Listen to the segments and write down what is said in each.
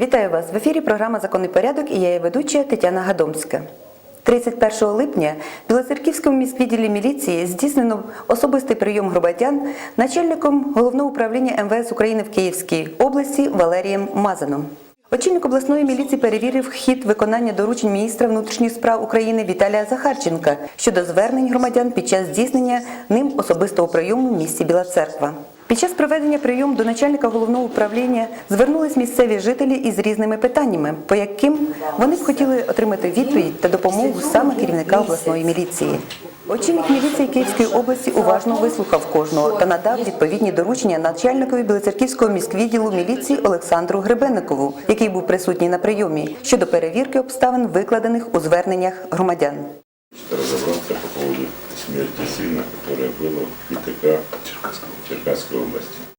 Вітаю вас в ефірі. Програма Законний порядок і я її ведуча Тетяна Гадомська. 31 липня в Білоцерківському міськвідділі міліції здійснено особистий прийом громадян начальником головного управління МВС України в Київській області Валерієм Мазаном. Очільник обласної міліції перевірив хід виконання доручень міністра внутрішніх справ України Віталія Захарченка щодо звернень громадян під час здійснення ним особистого прийому в місті Біла Церква. Під час проведення прийому до начальника головного управління звернулись місцеві жителі із різними питаннями, по яким вони б хотіли отримати відповідь та допомогу саме керівника обласної міліції. Очільник міліції Київської області уважно вислухав кожного та надав відповідні доручення начальникові Білоцерківського міськвідділу міліції Олександру Гребенникову, який був присутній на прийомі щодо перевірки обставин, викладених у зверненнях громадян. разобраться по поводу смерти сына, которое было в ПТК Черкасской области.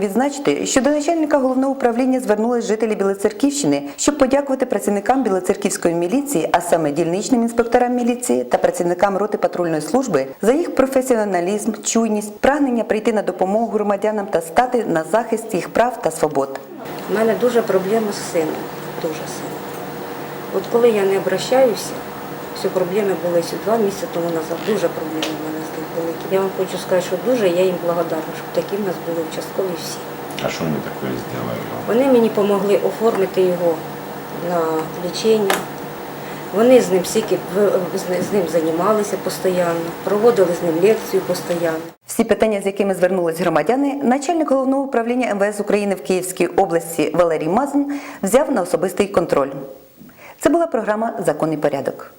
Відзначити, що до начальника головного управління звернулись жителі Білоцерківщини, щоб подякувати працівникам Білоцерківської міліції, а саме дільничним інспекторам міліції та працівникам роти патрульної служби за їх професіоналізм, чуйність, прагнення прийти на допомогу громадянам та стати на захист їх прав та свобод. У мене дуже проблема з сином, дуже сильно. От коли я не обращаюся, всі проблеми були ще два місяці тому назад. Дуже проблеми в мене з ним великі. Я вам хочу сказати, що дуже я їм благодарна, щоб такі в нас були участкові всі. А что они такое сделали вам? Вони мені допомогли оформити його на лічення. Вони з ним стільки в- з ним- з ним займалися постійно, проводили з ним лекцію постійно. Всі питання, з якими звернулись громадяни, начальник головного управління МВС України в Київській області Валерій Мазин взяв на особистий контроль. Це була програма Законний порядок.